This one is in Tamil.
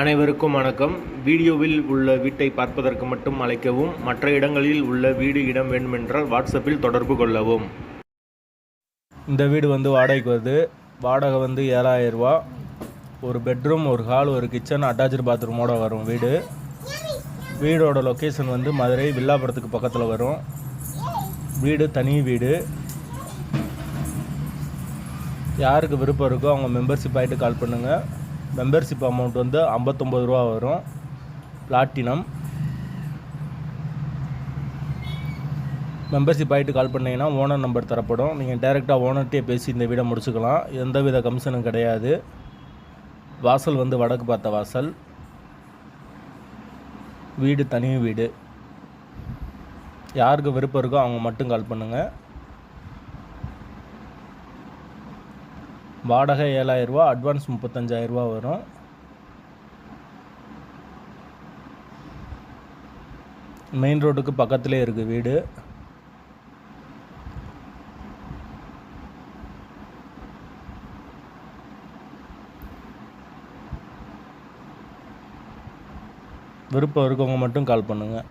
அனைவருக்கும் வணக்கம். வீடியோவில் உள்ள வீட்டை பார்ப்பதற்கு மட்டும் அழைக்கவும் மற்ற இடங்களில் உள்ள வீடு இடம் வேண்டுமென்றால் வாட்ஸ்அப்பில் தொடர்பு கொள்ளவும். இந்த வீடு வந்து வாடகைக்கு வருது. வாடகை வந்து ஏழாயிரரூபா ஒரு பெட்ரூம் ஒரு ஹால் ஒரு கிச்சன் அட்டாச்சு பாத்ரூமோட வரும் வீடு. வீடோட லொக்கேஷன் வந்து மதுரை வில்லாபுரத்துக்கு பக்கத்தில் வரும். வீடு தனி வீடு. யாருக்கு விருப்பம் இருக்கோ அவங்க மெம்பர்ஷிப் ஆகிட்டு கால் பண்ணுங்கள் மெம்பர்ஷிப் அமௌண்ட் வந்து ஐம்பத்தொம்பது ரூபா வரும். பிளாட்டினம் மெம்பர்ஷிப் ஆகிட்டு கால் பண்ணிங்கன்னா ஓனர் நம்பர் தரப்படும். நீங்கள் டைரெக்டாக ஓனர்கிட்டே பேசி இந்த வீடை முடிச்சுக்கலாம். எந்தவித கமிஷனும் கிடையாது. வாசல் வந்து வடக்கு பார்த்த வாசல். வீடு தனி வீடு. யாருக்கு விருப்பம் இருக்கோ அவங்க மட்டும் கால் பண்ணுங்கள் வாடகை ஏழாயிரரூவா அட்வான்ஸ் முப்பத்தஞ்சாயிரரூவா வரும். மெயின் ரோட்டுக்கு பக்கத்துலேயே இருக்குது வீடு. விருப்பம் இருக்கவங்க மட்டும் கால் பண்ணுங்கள்